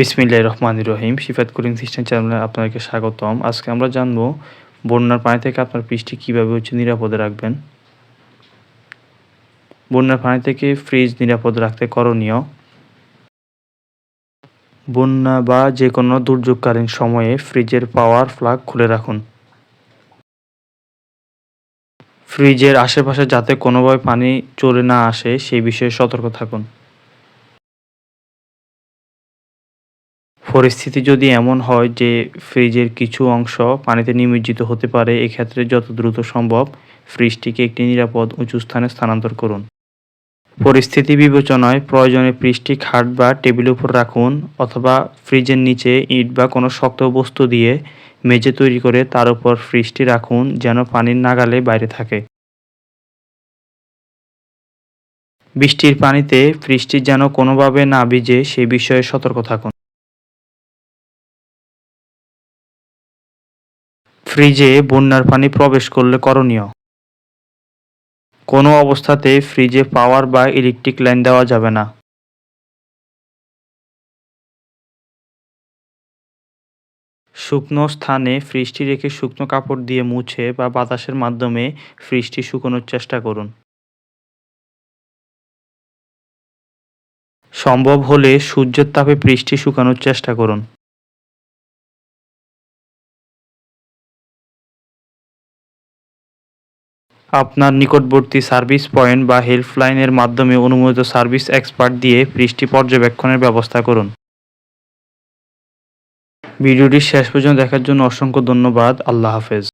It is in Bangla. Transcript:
বিসমিল্লাহ রহমান রহিম। সিফাত কুলিং সিস্টেম চ্যানেলে আপনাদেরকে স্বাগতম। আজকে আমরা জানব বন্যার পানি থেকে আপনার বৃষ্টি কীভাবে হচ্ছে নিরাপদে রাখবেন। বন্যার পানি থেকে ফ্রিজ নিরাপদ রাখতে করণীয়। বন্যা বা যে কোনো দুর্যোগকালীন সময়ে ফ্রিজের পাওয়ার ফ্লাগ খুলে রাখুন। ফ্রিজের আশেপাশে যাতে কোনোভাবে পানি চলে না আসে, সেই বিষয়ে সতর্ক থাকুন। পরিস্থিতি যদি এমন হয় যে ফ্রিজের কিছু অংশ পানিতে নিমজ্জিত হতে পারে, এক্ষেত্রে যত দ্রুত সম্ভব ফ্রিজটিকে একটি নিরাপদ, উঁচু স্থানে স্থানান্তর করুন। পরিস্থিতি বিবেচনায় প্রয়োজনে ফ্রিজটি খাট বা টেবিলের উপর রাখুন অথবা ফ্রিজের নিচে ইট বা কোনো শক্ত বস্তু দিয়ে মেঝে তৈরি করে তার উপর ফ্রিজটি রাখুন যেন পানির নাগালে বাইরে থাকে। বৃষ্টির পানিতে ফ্রিজটি যেন কোনোভাবে না ভিজে সে বিষয়ে সতর্ক থাকুন। ফ্রিজে বন্যার পানি প্রবেশ করলে করণীয়। কোনো অবস্থাতে ফ্রিজে পাওয়ার বা ইলেকট্রিক লাইন দেওয়া যাবে না। শুকনো স্থানে ফ্রিজটি রেখে শুকনো কাপড় দিয়ে মুছে বা বাতাসের মাধ্যমে ফ্রিজটি শুকোনোর চেষ্টা করুন। সম্ভব হলে সূর্যের তাপে ফ্রিজটি শুকানোর চেষ্টা করুন। আপনার নিকটবর্তী সার্ভিস পয়েন্ট বা হেল্পলাইনের মাধ্যমে অনুমোদিত সার্ভিস এক্সপার্ট দিয়ে বৃষ্টি পর্যবেক্ষণের ব্যবস্থা করুন। ভিডিওটি শেষ পর্যন্ত দেখার জন্য অসংখ্য ধন্যবাদ। আল্লাহ হাফেজ।